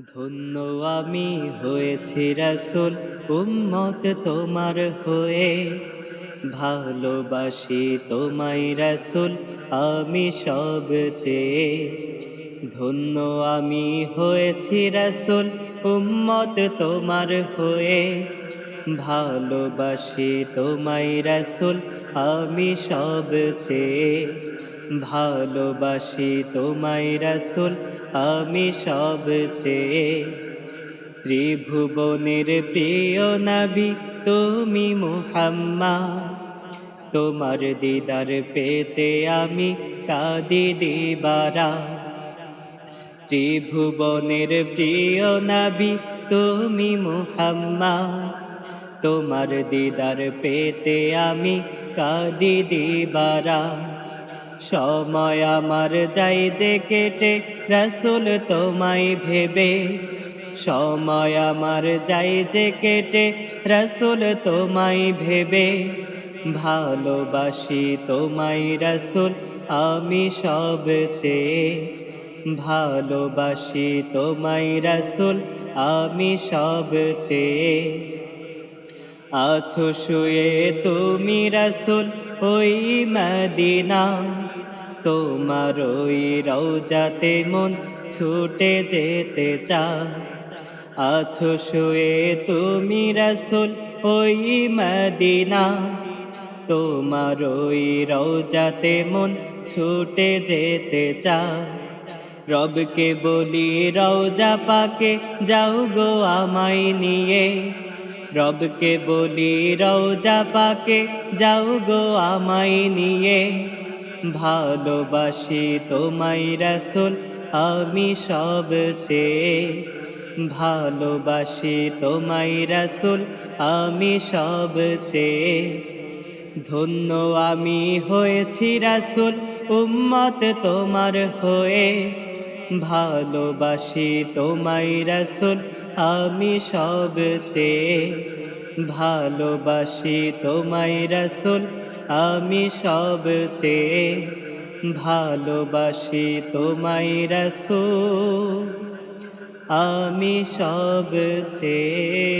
ধন্য আমি হয়েছি রাসুল, উম্মত তোমার হয়ে। ভালোবাসি তোমায় রাসুল, আমি সব চেয়ে। ধন্য আমি হয়েছি রাসুল, উম্মত তোমার হয়ে। ভালোবাসি তোমায় রাসুল, আমি সব চেয়ে। ভালোবাসি তোমায় রাসুল, আমি সব চেয়ে ত্রিভুবনের প্রিয় নাবি, তুমি মুহাম্মা তোমার দিদার পেতে আমি কাদি দিবারা। ত্রিভুবনের প্রিয় নাবি, তুমি মুহাম্মা তোমার দিদার পেতে আমি কাদি দিবারা। সময় আমার যাই যে কেটে, রসুল তোমায় ভেবে। সময় আমার যাই যে কেটে, রসুল তোমায় ভেবে। ভালোবাসি তোমায় রসুল আমি সব চেয়ে। ভালোবাসি তোমায় রসুল আমি সব চেয়ে। আছো শুয়ে তুমি রসুল ওই মদিনা তোমার ওই রৌজাতে মন ছুটে যেতে চা আছো শুয়ে তুমি রসুল ওই মদিনা তোমার ওই রৌজাতে মন ছুটে যেতে চা রবকে বলি রৌজা পাকে যাও গো আমায় নিয়ে। রবকে বলি রৌজা পাকে যাও গো আমায় নিয়ে। ভালোবাসি তোমায় রসুল, আমি সব চেয়ে ভালোবাসি তোমায় রসুল, আমি সব চেয়ে ধন্য আমি হয়েছি রসুল, উম্মত তোমার হয়ে। ভালোবাসি তোমায় রসুল, আমি সব চেয়ে ভালোবাসি তোমায় রসুল আমি সব চেয়ে ভালোবাসি তোমায় রসুল আমি সব চেয়ে